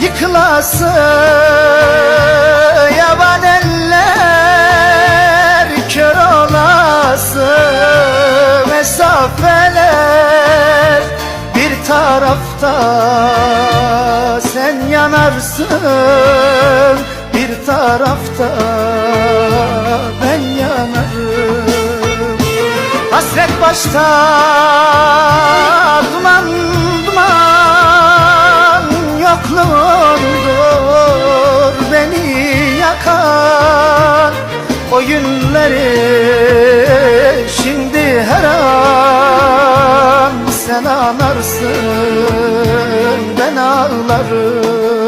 yıkılası Yaban eller kör olası Mesafeler bir tarafta Sen yanarsın. Bir tarafta Ben yanarım. Hasret başta duman duman Yokluğundur şimdi her an Sen ağlarsın ben ağlarım